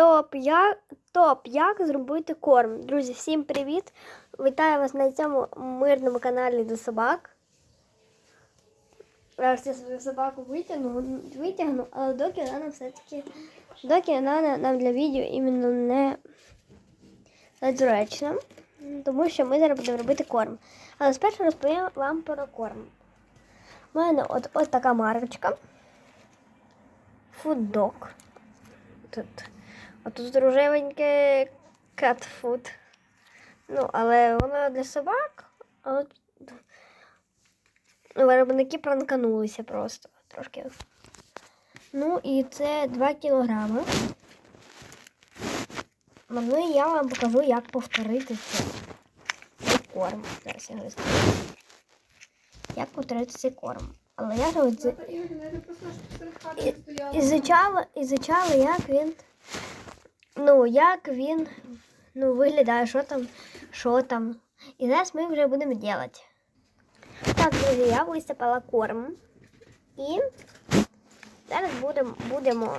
топ як, топ як зробити корм. Друзі, всім привіт! Вітаю вас на цьому мирному каналі до собак. Зараз я свою собаку витягну, витягну, але доки вона нам все-таки доки вона нам для відео іменно не недоречна, тому що ми зараз будемо робити корм. Але спершу розповім вам про корм. У мене от, от така марочка. Фуддог. Тут. А тут cat food. Ну, але воно для собак. А от ну, виробники пранканулися просто трошки. Ну і це 2 кілограми. Ну і я вам покажу, як повторити це. Цей корм. Зараз я розкажу. Як повторити цей корм. Але я ж от ізучала, ізучала, як він. Ну, як він ну, виглядає, що там, що там. І зараз ми вже будемо робити. Так, друзі, я висипала корм. І зараз будемо, будемо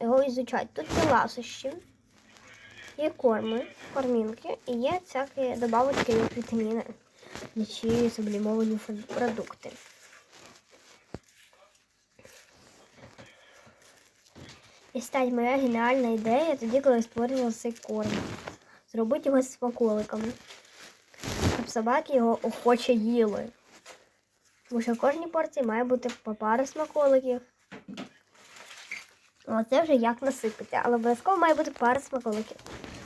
його ізучати. Тут є ласощі, є корми, кормінки і є всякі добавочки, як вітаміни, чи сублімовані продукти. І стать моя геніальна ідея тоді, коли я створювала цей корм. Зробити його з смаколиками. Щоб собаки його охоче їли. Тому що в кожній порції має бути по пару смаколиків. Оце вже як насипати. Але обов'язково має бути пара смаколиків.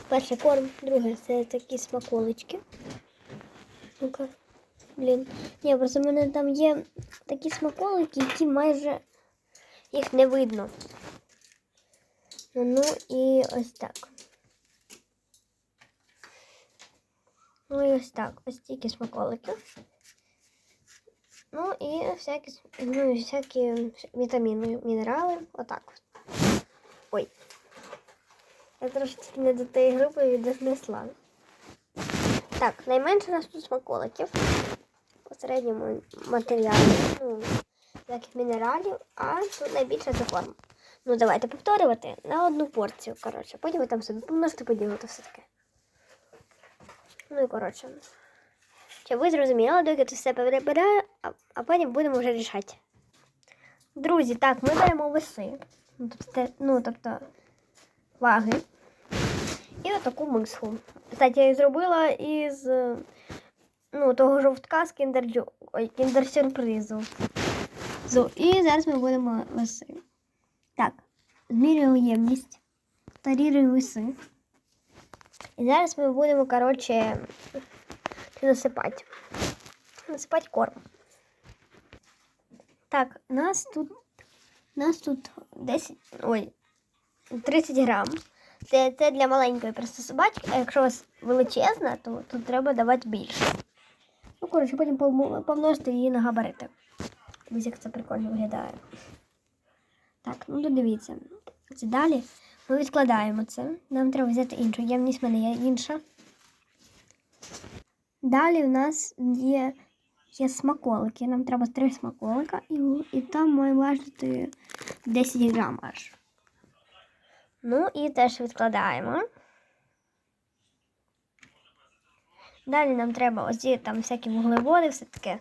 Перший корм, друге це такі смаколички. Ну-ка. Блін. Ні, просто в мене там є такі смаколики, які майже їх не видно. Ну і ось так. Ну і ось так. Ось тільки смаколики. Ну і всякі, ну, всякі вітаміни, мінерали. Отак. от. Ой. Я трошечки не до тієї групи віднесла. Так, найменше у нас тут смаколиків. По середньому матеріалу. Ну, всяких мінералів, а тут найбільше це корм. Ну, давайте повторювати на одну порцію. Коротше, потім ви там собі помножите поділити все таке. Ну і коротше. Чи ви зрозуміли, доки це все перебираю, а, а потім будемо вже рішати. Друзі, так, ми беремо веси. Ну, тобто, ну, тобто ваги. І отаку миску. Кстати, я її зробила із ну, того жовтка з кіндер, ой, кіндер-сюрпризу. І зараз ми будемо веси. Так, змірюємо ємність, таріруємо веси. І зараз ми будемо, коротше, насипати. Насипати корм. Так, нас тут нас тут 10, ой, 30 грам. Це, це для маленької просто собачки, а якщо у вас величезна, то тут треба давати більше. Ну, коротше, потім помножити її на габарити. Ось як це прикольно виглядає. Так, ну додивіться. Це далі ми відкладаємо це. Нам треба взяти іншу. Ємність в мене є інша. Далі у нас є є смаколики. Нам треба три смаколика і і там має важити 10 грам аж. Ну і теж відкладаємо. Далі нам треба ось там всякі вуглеводи, все таке.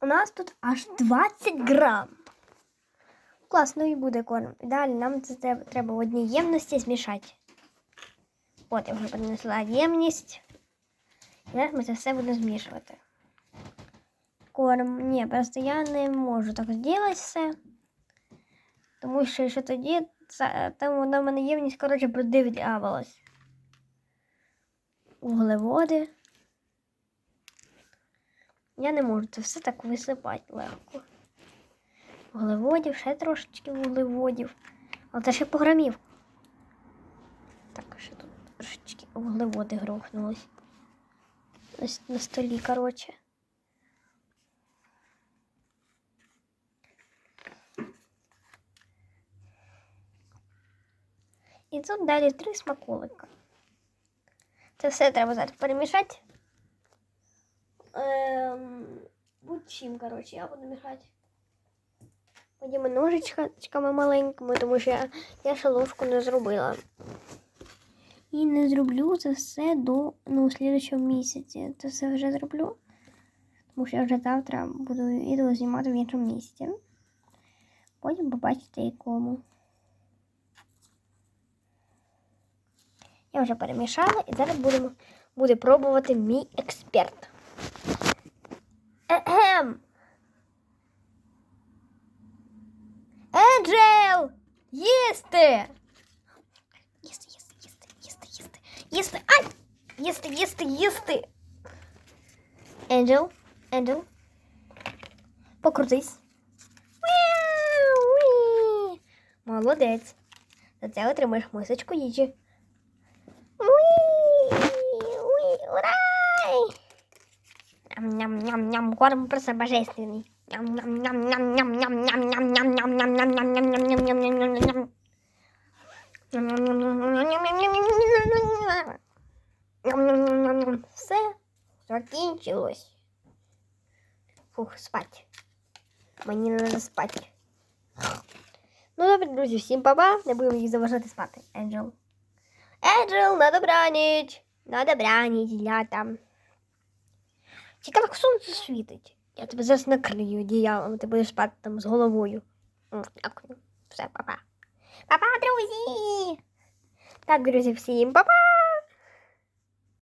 У нас тут аж 20 грам. Класно і буде корм. Далі нам це треба, в одній ємності змішати. От я вже принесла ємність. І зараз ми це все будемо змішувати. Корм. Ні, просто я не можу так зробити все. Тому що що тоді там вона в мене ємність, коротше, продивлявалась. Углеводи. Я не можу це все так висипати легко. Вуглеводів, ще трошечки вуглеводів. Але це ще пограмів. Так, ще тут трошечки вуглеводи грохнулись. Ось на столі, коротше. І тут далі три смаколика. Це все треба зараз перемішати. Ем, будь чим, коротше, я буду мішати. Ходімо ножичками маленькими, тому що я, я ще ложку не зробила. І не зроблю це все до ну, слідчого місяці. Це все вже зроблю. Тому що я вже завтра буду відео знімати в іншому місці. Потім побачите якому. Я вже перемішала і зараз будемо, буде пробувати мій експерт. Ехем! Енджел! Їсти! Їсти, їсти, їсти, їсти, їсти, їсти. Ай! Їсти, їсти, їсти. Енджел, Енджел. Покрутись. Мяу, уі. Молодець. За це отримаєш мисочку їжі. Уі, уі, урай! Ням-ням-ням-ням, корм просто божественный. Все закінчилось. Фух, спать. Мені треба спати. Ну добре, друзі, всім па-па. Не будемо їх заважати спати. Енджел. Енджел, на добраніч. На добраніч, лята. Цікаво, як сонце світить. Я тебе зараз накрию одіялом, ти будеш спати там з головою. Дякую. Все, па-па. Па-па, друзі! Так, друзі, всім па-па!